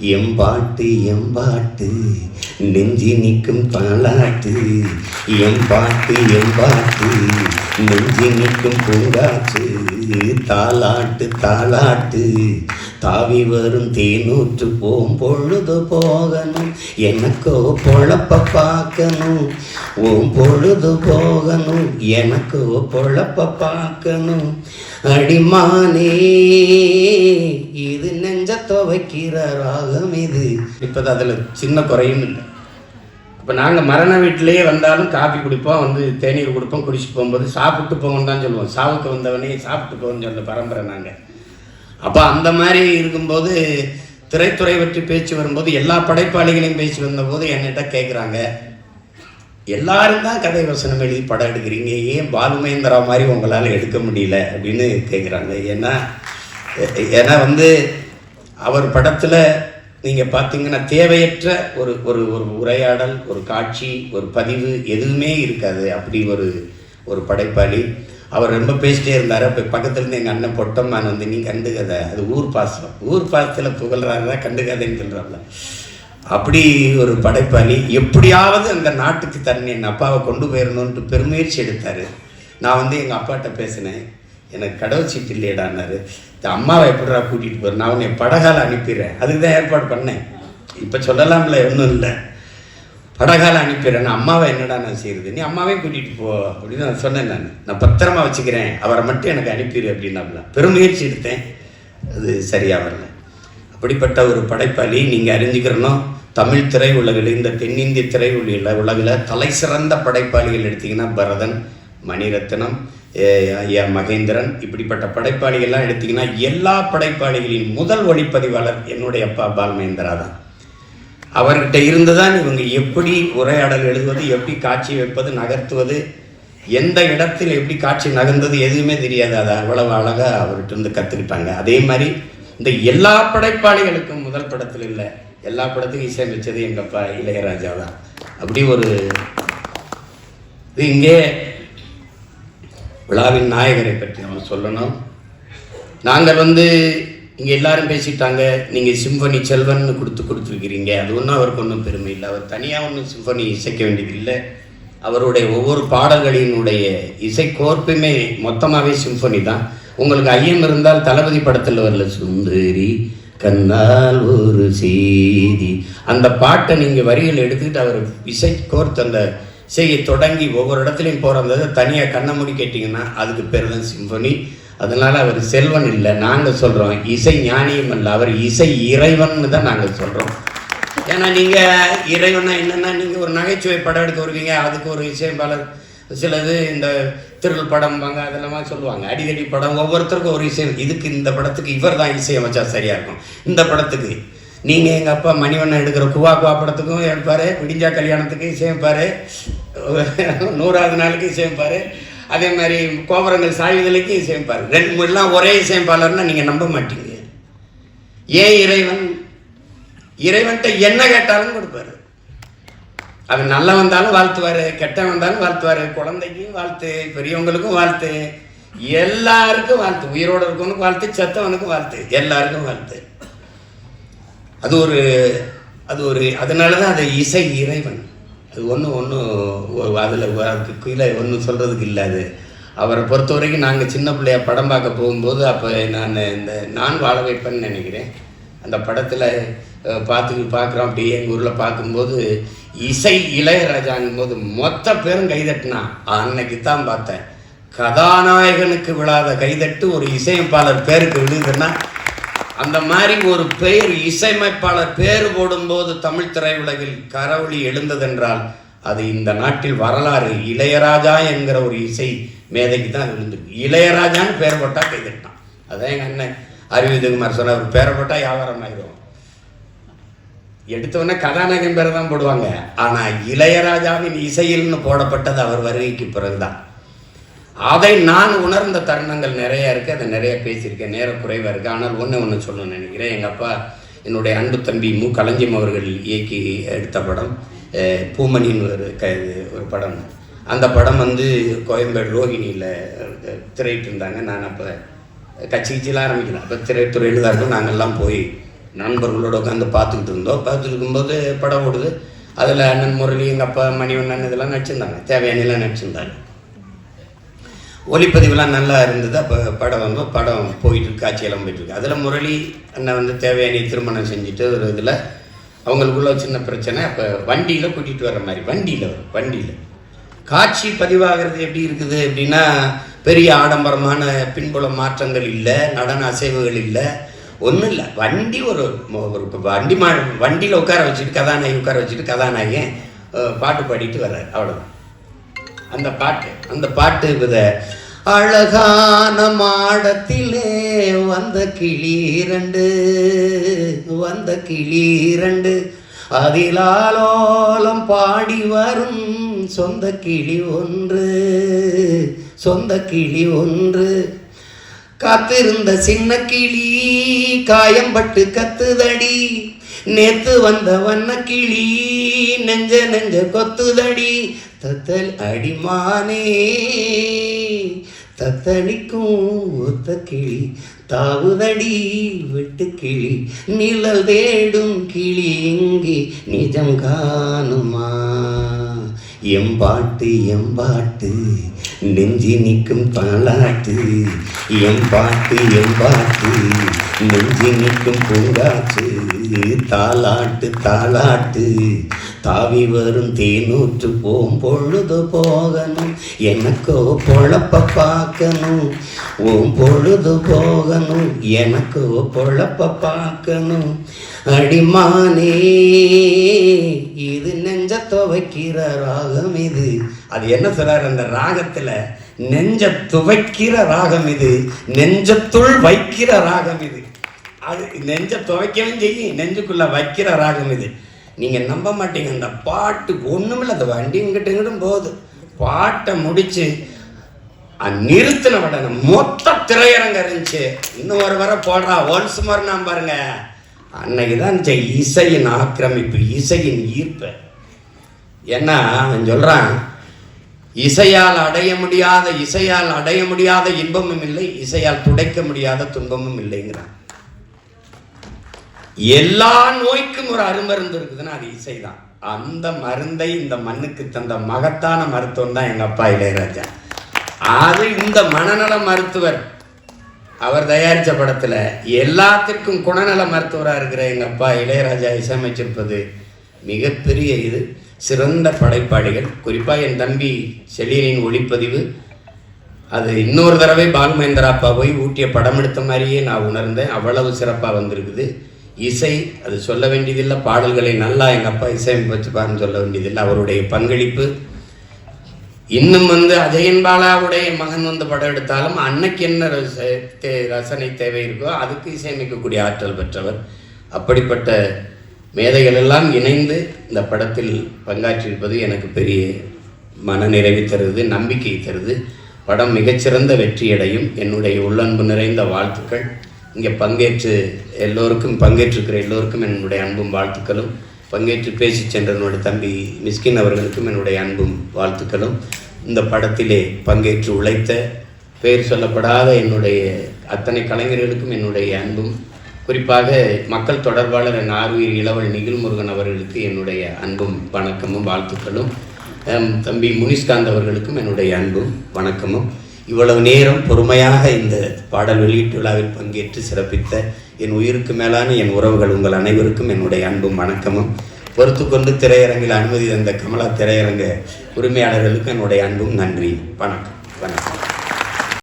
எம்பாட்டு எம்பாட்டு நெஞ்சி நிற்கும் தாளாட்டு. எம்பாட்டு எம்பாட்டு நெஞ்சி நிற்கும் பூங்காற்று. தாளாட்டு தாளாட்டு தாவி வரும் தேனூற்று போம் பொழுது போகணும். எனக்கோ பொழப்ப பார்க்கணும். ஓம் பொழுது போகணும். எனக்கோ பொழப்ப பார்க்கணும். அடிமானே இது நெஞ்ச துவைக்கிற ராகம் இது. இப்போ அதில் சின்ன குறையும் இல்லை. இப்போ நாங்கள் மரண வீட்டிலேயே வந்தாலும் காஃபி குடிப்போம் வந்து தேநீர் கொடுப்போம் குடிச்சு போகும்போது சாப்பிட்டு போங்கன்னு தான் சொல்லுவோம். சாவுக்கு வந்தவனே சாப்பிட்டு போகணும்னு சொல்ல பரம்பரை நாங்கள் அப்போ அந்த மாதிரி இருக்கும்போது திரைத்துறை பற்றி பேச்சு வரும்போது எல்லா படைப்பாளிகளையும் பேச்சு வந்தபோது என்கிட்ட கேட்குறாங்க எல்லாரும் தான் கதை வசனம் எழுதி படம் எடுக்கிறீங்க. ஏன் பாலுமேந்திரா மாதிரி உங்களால் எடுக்க முடியல அப்படின்னு கேட்குறாங்க ஏன்னா ஏன்னா வந்து அவர் படத்தில் நீங்கள் பார்த்தீங்கன்னா தேவையற்ற ஒரு ஒரு ஒரு உரையாடல் ஒரு காட்சி ஒரு பதிவு எதுவுமே இருக்காது. அப்படி ஒரு ஒரு படைப்பாளி. அவர் ரொம்ப பேசிட்டே இருந்தார். அப்போ பக்கத்தில் இருந்து எங்கள் அண்ணன் பொட்டம்மான் வந்து நீ கண்டுக்கதை. அது ஊர் பாசம். ஊர் பாசத்தில் புகழ்றாருன்னா கண்டுக்காதேன்னு சொல்கிறாங்க அப்படி ஒரு படைப்பாளி எப்படியாவது அந்த நாட்டுக்கு தன்னை என் அப்பாவை கொண்டு போயிடணுன்ட்டு பெருமுயற்சி எடுத்தார். நான் வந்து எங்கள் அப்பாட்ட பேசினேன். எனக்கு கடவுள் சீட்டு இல்லையடான்னாரு. இந்த அம்மாவை எப்படிடா கூட்டிகிட்டு போகிறேன் நான் உன்னை படகால் அனுப்பிடுறேன். அதுக்கு தான் ஏற்பாடு பண்ணேன். இப்போ சொல்லலாம்ல ஒன்றும் இல்லை. படகால் அனுப்பிடுறேன். நான் அம்மாவை என்னடா நான் செய்கிறது நீ அம்மாவையும் கூட்டிகிட்டு போ அப்படின்னு நான் சொன்னேன் நான். நான் பத்திரமா வச்சுக்கிறேன். அவரை மட்டும் எனக்கு அனுப்பிடு அப்படின்னாப்ல பெருமுயற்சி எடுத்தேன். அது சரியாக வரல. இப்படிப்பட்ட ஒரு படைப்பாளி நீங்கள் அறிஞ்சுக்கிறணும் தமிழ் திரை உலகில் இந்த தென்னிந்திய திரை உலகில் உலகில் தலை சிறந்த படைப்பாளிகள் எடுத்தீங்கன்னா பரதன் மணிரத்னம் ஏ- மகேந்திரன் இப்படிப்பட்ட படைப்பாளிகள்லாம் எடுத்தீங்கன்னா எல்லா படைப்பாளிகளின் முதல் ஒளிப்பதிவாளர் என்னுடைய அப்பா பால்மேந்திரா தான் அவர்கிட்ட இருந்து தான் இவங்க எப்படி உரையாடல் எழுதுவது எப்படி காட்சி வைப்பது நகர்த்துவது எந்த இடத்தில் எப்படி காட்சி நகர்ந்தது எதுவுமே தெரியாது? அதை அவ்வளவு அழகாக அவர்கிட்ட இருந்து கற்றுக்கிட்டாங்க அதே மாதிரி இந்த எல்லா படைப்பாளிகளுக்கும் முதல் படத்தில் இல்லை. எல்லா படத்துக்கும் இசையமைச்சது எங்கள் அப்பா இளையராஜா தான் அப்படி ஒரு இது இங்கே விழாவின் நாயகரை பற்றி நம்ம சொல்லணும். நாங்கள் வந்து இங்கே எல்லாரும் பேசிட்டாங்க. நீங்கள் சிம்பனி செல்வன்னு கொடுத்து கொடுத்துருக்கிறீங்க. அது ஒன்றும் அவருக்கு ஒன்றும் பெருமை இல்லை. அவர் தனியாக ஒன்றும் சிம்பனி இசைக்க வேண்டியதில்லை அவருடைய ஒவ்வொரு பாடல்களினுடைய இசை கோர்ப்புமே மொத்தமாகவே சிம்பனி தான். உங்களுக்கு ஐயம் இருந்தால் தளபதி படத்தில் வரல சுந்தரி. கண்ணால் ஒரு செய்தி. அந்த பாட்டை நீங்கள் வரிகள் எடுத்துக்கிட்டு அவர் இசை கோர்த்து அந்த இசையை தொடங்கி ஒவ்வொரு இடத்துலையும் போகிறத தனியாக கண்ணை மூடி கேட்டிங்கன்னா அதுக்கு பேர் தான் சிம்பனி. அதனால் அவர் செல்வன் இல்லை நாங்கள் சொல்கிறோம் இசை ஞானியம் அல்ல அவர் இசை இறைவன்னு தான் நாங்கள் சொல்கிறோம் ஏன்னா நீங்கள் இறைவனா என்னென்னா நீங்கள் ஒரு நகைச்சுவை படம் எடுத்து வருவீங்க அதுக்கு ஒரு இசையம்பாளர் சிலது இந்த திருள் படம்பாங்க அதெல்லாம் சொல்லுவாங்க. அடிக்கடி படம் ஒவ்வொருத்தருக்கும் ஒரு இசை இதுக்கு இந்த படத்துக்கு இவர் தான் இசையமைச்சா சரியாக இருக்கும். இந்த படத்துக்கு. நீங்கள் எங்கள் அப்பா மணிவண்ணன் எடுக்கிற குவா குவா படத்துக்கும் எடுப்பார். விடிஞ்சா கல்யாணத்துக்கு இசையமைப்பார் நூறாவது நாளுக்கு இசையமைப்பார் அதே மாதிரி கோபுரங்கள் சாய்வதலுக்கு இசையமைப்பார் ரெண்டு எல்லாம் ஒரே இசையமைப்பாளர்னா நீங்கள் நம்ப மாட்டீங்க. ஏன் இறைவன்? இறைவன்கிட்ட என்ன கேட்டாலும் கொடுப்பாரு. அது நல்லா வந்தாலும் வாழ்த்துவார் கெட்ட வந்தாலும் வாழ்த்துவார் குழந்தைக்கும் வாழ்த்து பெரியவங்களுக்கும் வாழ்த்து எல்லாருக்கும் வாழ்த்து உயிரோடு இருக்கவனுக்கும் வாழ்த்து செத்தவனுக்கும் வாழ்த்து எல்லாருக்கும் வாழ்த்து. அது ஒரு அது ஒரு அதனால தான் அது இசை இறைவன். அது ஒன்றும் ஒன்றும் அதில் அதுக்கு கீழே ஒன்றும் சொல்கிறதுக்கு இல்லை அது. அவரை பொறுத்த வரைக்கும் நாங்கள் சின்ன பிள்ளைய படம் பார்க்க போகும்போது அப்போ நான் இந்த நான் வாழ வைப்பேன்னு நினைக்கிறேன். அந்த படத்தில் பார்த்து பார்க்குறோம். அப்படியே எங்கள் ஊரில் பார்க்கும்போது இசை இளையராஜாங்கும் போது மொத்த பேரும் கைதட்டினா அன்னைக்கு தான் பார்த்தேன். கதாநாயகனுக்கு விழாத கைதட்டு ஒரு இசையமைப்பாளர் பேருக்கு விழுதுன்னா அந்த மாதிரி ஒரு பெயர் இசையமைப்பாளர் பேர் போடும்போது தமிழ் திரையுலகில் கரவொளி எழுந்ததென்றால் அது இந்த நாட்டில் வரலாறு. இளையராஜா என்கிற ஒரு இசை மேதைக்கு தான் அது விழுந்திருக்கு. இளையராஜான்னு பேர் போட்டால் கைதட்டான் அதான் எங்கள் அண்ணன் அறிவிதகுமார் சொன்னார் பேரை போட்டால் வியாபாரம் ஆகிடும் எடுத்தவொடனே கதாநாயகன் பேரை தான் போடுவாங்க. ஆனால் இளையராஜாவின் இசையில்னு போடப்பட்டது அவர் வருகைக்கு பிறகுதான். அதை நான் உணர்ந்த தருணங்கள் நிறைய இருக்குது அதை நிறைய பேசியிருக்கேன். நேர குறைவாக இருக்குது ஆனால் ஒன்று ஒன்று சொல்லணும்னு நினைக்கிறேன். எங்கள் அப்பா என்னுடைய அன்பு தம்பி மு. கலஞ்சியம் அவர்கள் இயக்கி எடுத்த படம் பூமணின்னு ஒரு க ஒரு படம். அந்த படம் வந்து கோயம்பேடு ரோஹிணியில் திரையிட்டு இருந்தாங்க நான் அப்போ கட்சி கட்சியெலாம் ஆரம்பிக்கல. அப்போ திரைத்துறையில் தான் இருக்கும் நாங்கள்லாம் போய் நண்பர்களோட உட்காந்து பார்த்துக்கிட்டு இருந்தோம். பார்த்துட்டு இருக்கும்போது படம் ஓடுது. அதில் அண்ணன் முரளி எங்கள் அப்பா மணிவண்ணன் இதெல்லாம் நடிச்சிருந்தாங்க. தேவையானலாம் நடிச்சிருந்தாங்க. ஒளிப்பதிவுலாம் நல்லா இருந்தது. அப்போ படம் வந்து படம் போயிட்டுருக்கு காட்சியெல்லாம் போயிட்டுருக்கு அதில் முரளி அண்ணன் வந்து தேவையானி திருமணம் செஞ்சுட்டு ஒரு இதில் அவங்களுக்குள்ள சின்ன பிரச்சனை. அப்போ வண்டியில் கூட்டிகிட்டு வர மாதிரி வண்டியில் வண்டியில். காட்சி பதிவாகிறது எப்படி இருக்குது அப்படின்னா பெரிய ஆடம்பரமான பின்புல மாற்றங்கள் இல்லை நடன அசைவுகள் இல்லை. ஒன்றும் இல்லை வண்டி ஒரு ஒரு வண்டி மா வண்டியில் உட்கார வச்சுட்டு கதாநாயகி உட்கார வச்சுட்டு கதாநாயகன் பாட்டு பாடிட்டு வர்றார். அவ்வளோதான் அந்த பாட்டு அந்த பாட்டு வித அழகான மாடத்திலே வந்த கிளி இரண்டு வந்த கிளி இரண்டு. அதிலாலோலம் பாடி வரும் சொந்த கிளி ஒன்று சொந்த கிளி ஒன்று. காத்திருந்த சின்ன கிளி காயம்பட்டு கத்துதடி. நேத்து வந்த வண்ண கிளி நெஞ்ச நெஞ்ச கொத்துதடி. தத்தல் அடிமானே தத்தளிக்கும் ஒத்த கிளி. தாவுதடி விட்டு கிளி நிழல் தேடும் கிளி இங்கே நிஜம் காணுமா? எம்பாட்டு எம்பாட்டு நெஞ்சி நிற்கும் தாளாட்டு. எம்பாட்டு எம்பாட்டு நெஞ்சி நிற்கும் பூங்காற்று தாளாட்டு தாளாட்டு. தாவி வரும் தேனூற்று போம் பொழுது போகணும் எனக்கோ பொழப்ப பார்க்கணும். ஓம் பொழுது போகணும் எனக்கோ பொழப்ப பார்க்கணும். அடிமானே இது நெஞ்ச துவைக்கிற ராகம் இது. அது என்ன சொல்றாரு? அந்த ராகத்துல நெஞ்ச துவைக்கிற ராகம் இது. நெஞ்சத்துள் வைக்கிற ராகம் இது. அது நெஞ்ச துவைக்கவும் செய்யும். நெஞ்சுக்குள்ள வைக்கிற ராகம் இது. நீங்க நம்ப மாட்டீங்க. அந்த பாட்டு ஒண்ணுமில்ல. அந்த வண்டி இங்கிட்ட இங்கிட்டும் போகுது. பாட்டை முடிச்சு நிறுத்தின உடனே மொத்த திரையரங்க இருந்துச்சு இன்னும் ஒரு வர போடுறா. ஒன்ஸ் மறு நான் பாருங்க. அன்னைக்கு தான் இசையின் ஆக்கிரமிப்பு இசையின் ஈர்ப்பு. ஏன்னா அவன் சொல்கிறான் இசையால் அடைய முடியாத இசையால் அடைய முடியாத இன்பமும் இல்லை இசையால் துடைக்க முடியாத துன்பமும் இல்லைங்கிறான். எல்லா நோய்க்கும் ஒரு அருமருந்து இருக்குதுன்னா அது இசை தான் அந்த மருந்தை இந்த மண்ணுக்கு தந்த மகத்தான மருத்துவம் தான் எங்கள் அப்பா இளையராஜா. அது இந்த மனநல மருத்துவர். அவர் தயாரித்த படத்தில் எல்லாத்திற்கும் குணநல மருத்துவராக இருக்கிற எங்கள் அப்பா இளையராஜா இசையமைச்சிருப்பது மிகப்பெரிய இது. சிறந்த படைப்பாளிகள். குறிப்பாக என் தம்பி செலியனின் ஒளிப்பதிவு. அது இன்னொரு தடவை பாலுமேந்திரா அப்பா போய் ஊட்டிய படம் எடுத்த மாதிரியே நான் உணர்ந்தேன். அவ்வளவு சிறப்பாக வந்திருக்குது. இசை அது சொல்ல வேண்டியதில்லை. பாடல்களை நல்லா எங்கள் அப்பா இசையமைச்சிருப்பாருன்னு சொல்ல வேண்டியதில்லை. அவருடைய பங்களிப்பு இன்னும் வந்து அஜயன் பாலாவுடைய மகன் வந்து படம் எடுத்தாலும் அன்னைக்கு என்ன ரச- தே- ரசனை தேவை இருக்கோ அதுக்கு இசையமைக்கக்கூடிய ஆற்றல் பெற்றவர். அப்படிப்பட்ட மேதைகள் எல்லாம் இணைந்து இந்த படத்தில் பங்காற்றியிருப்பது எனக்கு பெரிய மனநிறைவு தருது நம்பிக்கை தருது. படம் மிகச்சிறந்த வெற்றியடையும். என்னுடைய உள்ளன்பு நிறைந்த வாழ்த்துக்கள். இங்கே பங்கேற்று எல்லோருக்கும் பங்கேற்றிருக்கிற எல்லோருக்கும் என்னுடைய அன்பும் வாழ்த்துக்களும். பங்கேற்று பேசி சென்ற என்னுடைய தம்பி மிஸ்கின் அவர்களுக்கும் என்னுடைய அன்பும் வாழ்த்துக்களும். இந்த படத்திலே பங்கேற்று உழைத்த பெயர் சொல்லப்படாத என்னுடைய அத்தனை கலைஞர்களுக்கும் என்னுடைய அன்பும் குறிப்பாக மக்கள் தொடர்பாளர் என் ஆர்வீர் இளவல் நிகில்முருகன் அவர்களுக்கு என்னுடைய அன்பும் வணக்கமும் வாழ்த்துக்களும். தம்பி முனிஷ்காந்த் அவர்களுக்கும் என்னுடைய அன்பும் வணக்கமும். இவ்வளவு நேரம் பொறுமையாக இந்த பாடல் வெளியீட்டு விழாவில் பங்கேற்று சிறப்பித்த என் உயிருக்கு மேலான என் உறவுகள் உங்கள் அனைவருக்கும் என்னுடைய அன்பும் வணக்கமும். பொறுத்து கொண்டு திரையரங்கில் அனுமதி தந்த கமலா திரையரங்க உரிமையாளர்களுக்கு என்னுடைய அன்பும் நன்றி. வணக்கம். வணக்கம்.